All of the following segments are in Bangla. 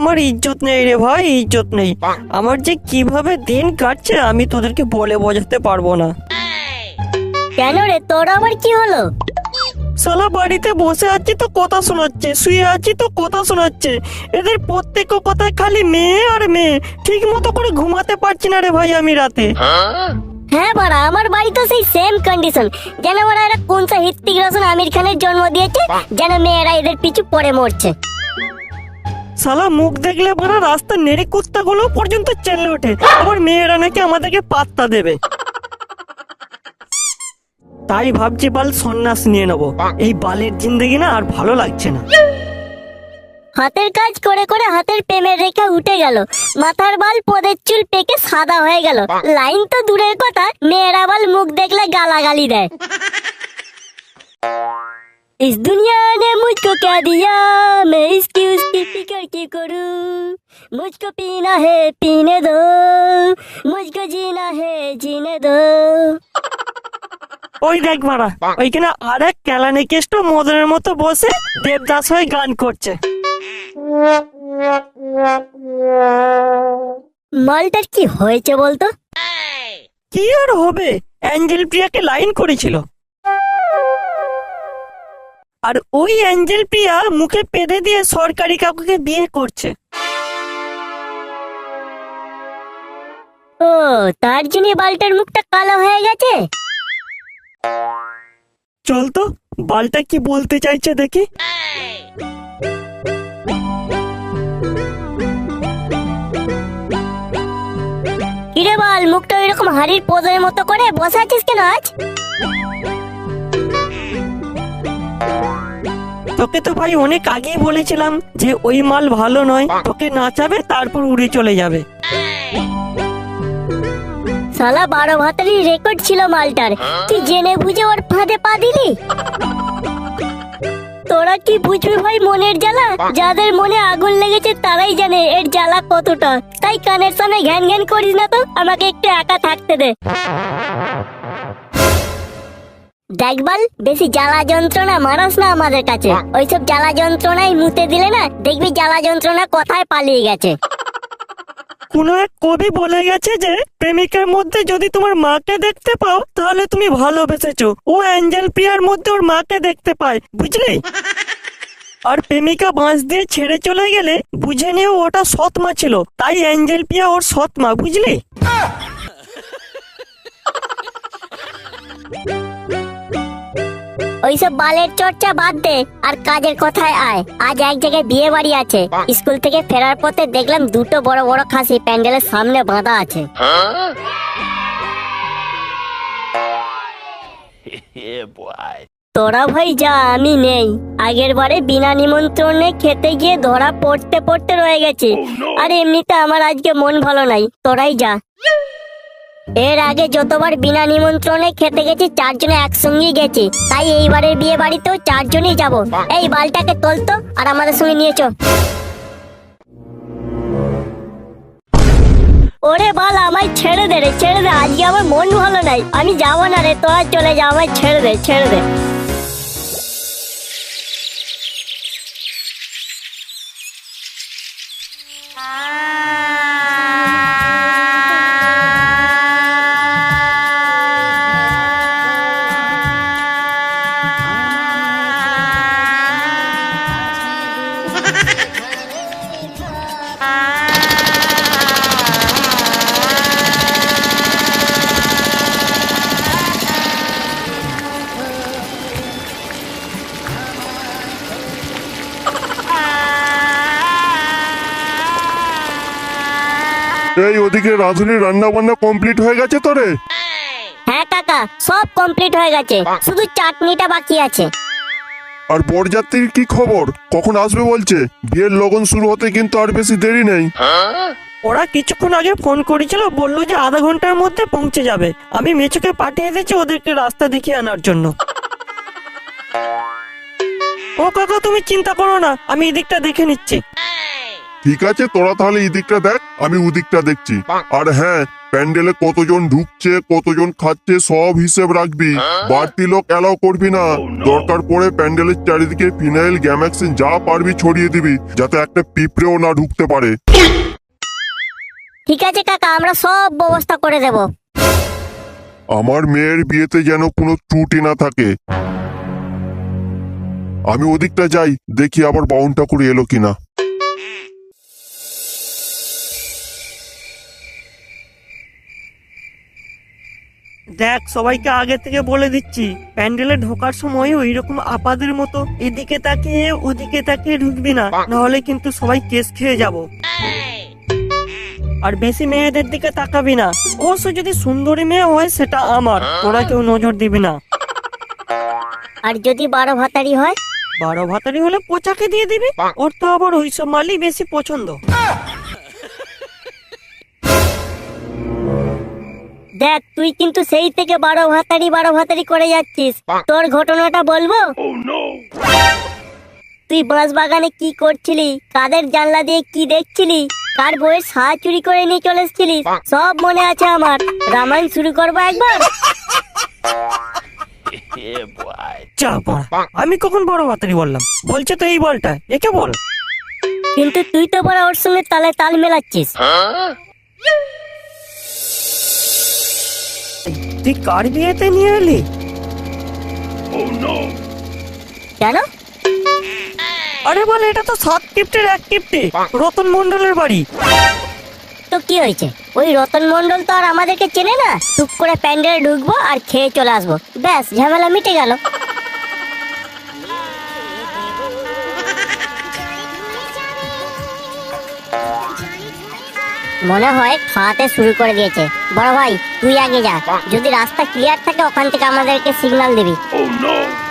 আমার ইজ্জত নেই রে ভাই ইজ্জত নেই। আমার যে কীভাবে দিন কাটছে আমি তোদেরকে বলে বোঝাতে পারব না। কেন রে তোর আবার কি হলো? সালা বাড়িতে বসে আছি তো কথা শোনাচ্ছে শুয়ে আছি তো কথা শোনাচ্ছে। এদের প্রত্যেক কথায় খালি মেয়ে আর মেয়ে। ঠিক মতো করে ঘুমাতে পারছি না রে ভাই আমি রাতে। হ্যাঁ বাড়া আমার বাড়ি তো সেই সেম কন্ডিশন যেন বাড়া এরা কোন সা হৃত্বিক রোশন আমির খানের জন্ম দিয়েছে যেন মেয়েরা এদের পিছু পড়ে মরছে। সালা মুখ দেখলে বড় রাস্তা নেড়ে কুত্তা গুলো পর্যন্ত চেলে ওঠে। আবার মেয়েরা নাকি আমাদেরকে পাত্তা দেবে। তাই ভাবছি বাল সন্ন্যাস নিয়ে নেব। এই বালের জিন্দগি না আর ভালো লাগছে না। হাতের কাজ করে করে হাতের প্রেমের রেখা উঠে গেল। মাথার বাল পদের চুল পেকে সাদা হয়ে গেল। লাইন তো দূরের কথা, মেয়েরা বাল মুখ দেখলে গালাগালি দেয়। इस दुनिया ने मुझको क्या दिया मैं इसकी उसकी फिक्र क्यों करूं मुझको पीना है पीने दो मुझको जीना है जीने दो ওই দেখ মারা ওইখানে আর এক কেলানি কেষ্ট মদনের মতো বসে দেবদাস হয়ে গান করছে মালটার কি হয়েছে বলতো কি আর হবে অ্যাঞ্জেল প্রিয়াকে লাইন করেছিল আর ওই অ্যাঞ্জেল প্রিয়া মুখে পেদে দিয়ে সরকারি কাকুকে বিয়ে করছে। ও তার জন্য বালটার মুখটা কালো হয়ে গেছে? চল তো বালটা কি বলতে চাইছে দেখি। কিরে বল মুখটা এরকম হাড়ির পোদের মতো করে বসে আছিস কেন আজ? তোকে তো ভাই অনেক আগেই বলেছিলাম যে ওই মাল ভালো নয় তোকে নাচাবে তারপর উড়ে চলে যাবে। সালা বারো ভাতারই রেকর্ড ছিল মালটার। তুই জেনে বুঝে ওর ফাঁদে পা দিলি? তোরা কি বুঝবি ভাই মনের জ্বালা? যাদের মনে আগুন লেগেছে তারাই জানে এর জ্বালা কতটা। তাই কানের সামনে ঘ্যান ঘ্যান করিস না তো আমাকে একটু একা থাকতে দে। দেখবাল বেশি জ্বালা যন্ত্রণা মারাস না আমাদের কাছে। ওইসব জ্বালা যন্ত্রণায় মুতে দিলে না দেখবি জ্বালা যন্ত্রণা কোথায় পালিয়ে গেছে। কোনো এক কবি বলে গেছে যে প্রেমিকের মধ্যে যদি তোমার মাকে দেখতে পাও তাহলে তুমি ভালোবেসেছো। ও অ্যাঞ্জেল প্রিয়ার মধ্যে ওর মাকে দেখতে পায় বুঝলি? আর প্রেমিকা বাঁশ দিয়ে ছেড়ে চলে গেলে বুঝে নিও ওটা সৎ মা ছিল। তাই অ্যাঞ্জেল প্রিয়া ওর সৎ মা বুঝলি? ওইসব বালের চর্চা বাদ দে আর কাজের কথায় আয়। আজ এক জায়গায় বিয়ে বাড়ি আছে। স্কুল থেকে ফেরার পথে দেখলাম দুটো বড় বড় খাসি প্যান্ডেলের সামনে বাঁধা আছে। তোরা ভাই যা আমি নেই। আগের বারে বিনা নিমন্ত্রণে খেতে গিয়ে ধরা পড়তে পড়তে রয়ে গেছে। আর এমনিতে আমার আজকে মন ভালো নাই। তোরাই যা। এর আগে যতবার বিনা নিমন্ত্রণে খেতে গেছি, চারজনে একসঙ্গেই গেছি। তাই এইবারের বিয়ে বাড়িতেও চারজনই যাব। এই বালটাকে তোলতো আর আমাদের সঙ্গে নিয়েছো ওরে বাল, আমায় ছেড়ে দে রে, ছেড়ে দে। আজকে আমার মন ভালো নাই। আমি যাব না রে, তো আর চলে যা, আমায় ছেড়ে দে ছেড়ে দে। এই ওদিকে রাঁধুনির রান্না বান্না কমপ্লিট হয়ে গেছে তো রে হ্যাঁ কাকা সব কমপ্লিট হয়ে গেছে। শুধু চাটনিটা বাকি আছে। আর বরযাত্রীর কি খবর? কখন আসবে বলছে? বিয়ের লগন শুরু হতে কিন্তু আর বেশি দেরি নেই। ওরা কিছুক্ষণ আগে ফোন করেছিল বলল যে আধা ঘণ্টার মধ্যে পৌঁছে যাবে। আমি মেচুকে পাঠিয়ে দিয়েছি ওদেরকে রাস্তা দেখিয়ে আনার জন্য। ও কাকা তুমি চিন্তা করো না আমি এদিকটা দেখে নিচ্ছি। ঠিক আছে তোরা তাহলে এদিকটা দেখ আমি ওদিকটা দেখছি। আর হ্যাঁ প্যান্ডেলে কতজন ঢুকছে কতজন খাচ্ছে সব হিসেব রাখবি। বাড়তি লোক অ্যালাউ করবি না। দরকার পড়ে প্যান্ডেলের চারিদিকে ফিনাইল গ্যামাক্সিন যা পারবি ছড়িয়ে দিবি যাতে একটা পিঁপড়েও না ঢুকতে পারে। ঠিক আছে কাকা আমরা সব ব্যবস্থা করে দেব। আমার মেয়ের বিয়েতে যেন কোনো ত্রুটি না থাকে। আমি ওদিকটা যাই দেখি আবার বাউনটা করে এলো কিনা। দেখ সবাইকে আগে থেকে বলে দিচ্ছি প্যান্ডেলে ঢোকার সময় ওই রকম আপাদের মতো এদিকে তাকিয়ে ওদিকে তাকিয়ে ঢুকবি না নাহলে কিন্তু সবাই কেস খেয়ে যাব। আর বেশি মেয়েদের দিকে তাকাবি না। অবশ্য যদি সুন্দরী মেয়ে হয় সেটা আমার। তোরা কেউ নজর দিবি না। আর যদি বারো ভাতারি হয়? বারো ভাতারি হলে পোচাকে দিয়ে দিবি ওর তো আবার ওইসব মালই বেশি পছন্দ। দেখ তুই কিন্তু সেই থেকে বারো ভাতারি বারো ভাতারি করে যাচ্ছিস। তোর ঘটনাটা বলব? তুই বাঁশ বাগানে কি করছিলি? কাদের জানলা দিয়ে কি দেখছিলি? কার বইয়ের সাহা চুরি করে নিয়ে চলে এসেছিলি? সব মনে আছে আমার। রামায়ণ শুরু করব একবার? চা পড়া আমি কখন বড় ভাতারি বললাম? বলছে তো এই বলটা। একে বল। কিন্তু তুই তো বড় ওর সঙ্গে তালে তাল মেলাচ্ছিস। তুই কার বিয়েতে নিয়ে এলি? কেন? আরে বলে এটা তো সাত কিপ্টের এক কিপ্টে রতন মন্ডলের বাড়ি। তো কি হয়েছে? ওই রতন মন্ডল তো আর আমাদেরকে চেনে না। টুক করে প্যান্ডেলে ঢুকবো আর খেয়ে চলে আসব। ব্যাস ঝামেলা মিটে গেল। মনে হয় খাওয়াতে শুরু করে দিয়েছে। বড় ভাই তুই আগে যা। যদি রাস্তা ক্লিয়ার থাকে ওখান থেকে আমাদেরকে সিগন্যাল দিবি।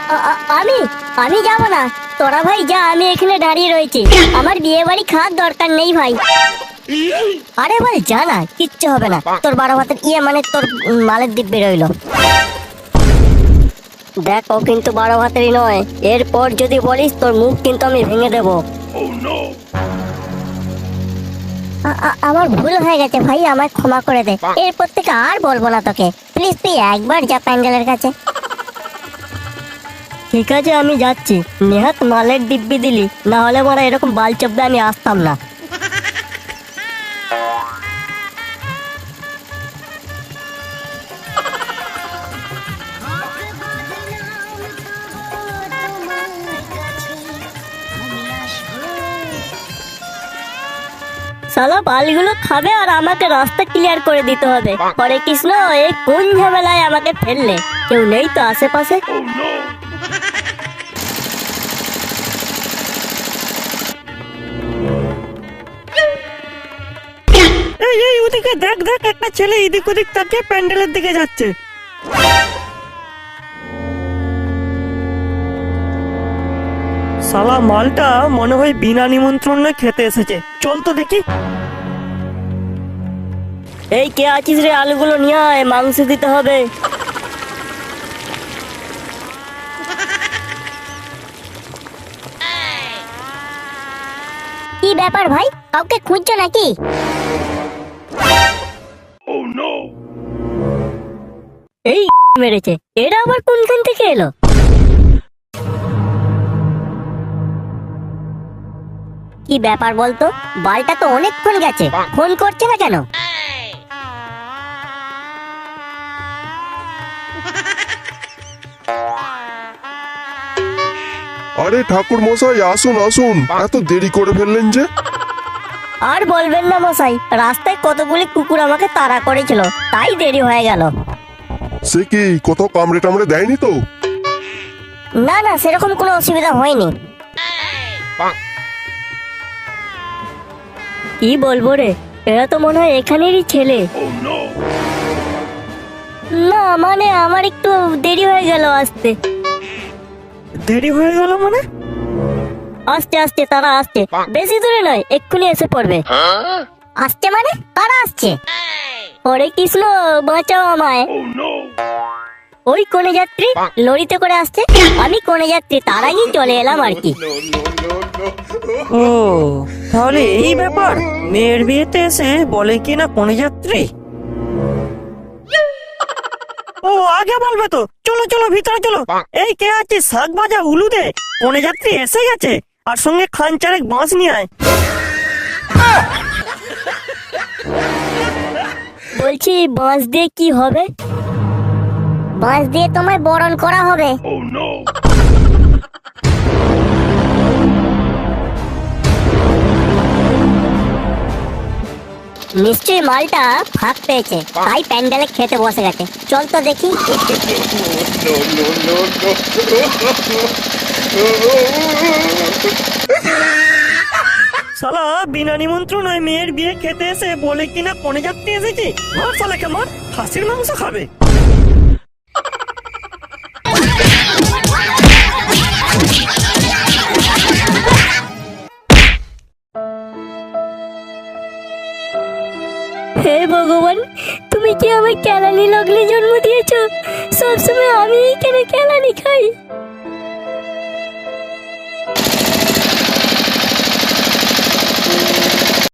আ- আমি? আমি যাব না। তোরা ভাই যা আমি এখানে দাঁড়িয়ে রয়েছি। আমার বিয়ে বাড়ি খাওয়ার দরকার নেই ভাই। আরে ভাই যা না কিচ্ছু হবে না। তোর বারো হাতের ইয়ে মানে তোর মালের দিব্যে রইল। দেখ ও কিন্তু বারো হাতেরই নয়। এরপর যদি বলিস তোর মুখ কিন্তু আমি ভেঙে দেবো। আ- আমার ভুল হয়ে গেছে ভাই, আমায় ক্ষমা করে দে। এরপর থেকে আর বলব না তোকে। প্লিজ তুই একবার যা প্যান্ডেলের কাছে। ঠিক আছে, আমি যাচ্ছি। নেহাত মালের দিব্যি দিলি। না হলে হয় এরকম বাল চব্দে আমি আসতাম না। সালা বালগুলো খাবে আর আমাকে রাস্তা ক্লিয়ার করে দিতে হবে। হরে কৃষ্ণ এই কোন ঝামেলায় আমাকে ফেললে। কেউ নেই তো আশেপাশে? এই এই, ওদিকে দেখ দেখ, একটা ছেলে এদিক ওদিক তাকিয়ে প্যান্ডেলের দিকে যাচ্ছে। সালা মালটা মনে হয় বিনা নিমন্ত্রণে খেতে এসেছে। চল তো দেখি। এই কে আছিস রে আলুগুলো নিয়ে আয় মাংস দিতে হবে। কি ব্যাপার ভাই কাউকে খুঁজছো নাকি? এই মেরেছে এরা আবার কোনখান থেকে এলো? কি ব্যাপার বলতো? বালটা তো অনেকক্ষণ গেছে। ফোন করছে না কেন? আরে ঠাকুর মশাই আসুন আসুন। এত দেরি করে ফেললেন যে। আর বলবেন না মশাই রাস্তায় কতগুলি কুকুর আমাকে তাড়া করেছিল তাই দেরি হয়ে গেল। সে কি কোথাও কামড়ে টামড়ে দেয়নি তো? না না সেরকম কোনো অসুবিধা হয়নি। কি বলব রে? এরা তো মনে হয় এখানেরই ছেলে। না মানে আমার একটু দেরি হয়ে গেল আসতে। দেরি হয়ে গেল মানে? আসতে আসতে তারা আসছে। বেশি দূরে নয় এক্ষুনি এসে পড়বে। আসছে মানে? তারা আসছে। হরে কৃষ্ণ বাঁচাও আমায়। ওই কোনে যাত্রী লরিতে করে আসছে। আমি কোনে যাত্রী তার আগেই চলে এলাম আর কি। ও তাহলে এই ব্যাপার? মেয়ের বিয়েতে এসে বলে কি না কোনে যাত্রী? ও আগে বলবে তো। চলো চলো ভিতরে চলো। এই কে আছে? শাক ভাজা উলুদে কোনে যাত্রী এসে গেছে আর সঙ্গে খান চারেক বাঁশ নিয়ে আয়। বলছি বাঁশ দিয়ে কি হবে? বাঁশ দিয়ে তোমায় বরণ করা হবে। নিশ্চয়ই মালটা ফাঁক পেয়েছে। তাই প্যান্ডেলে খেতে বসে গেছে। চল তো দেখি। শালা বিনা নিমন্ত্রণে মেয়ের বিয়ে খেতে এসে বলে কিনা কোনে যাত্রী এসেছে। মার শালাকে মার খাসির মাংস খাবে। তুমি কি আমায় কেলানি লাগলে জন্ম দিয়েছ? সবসময় আমি কেন কেলানি খাই?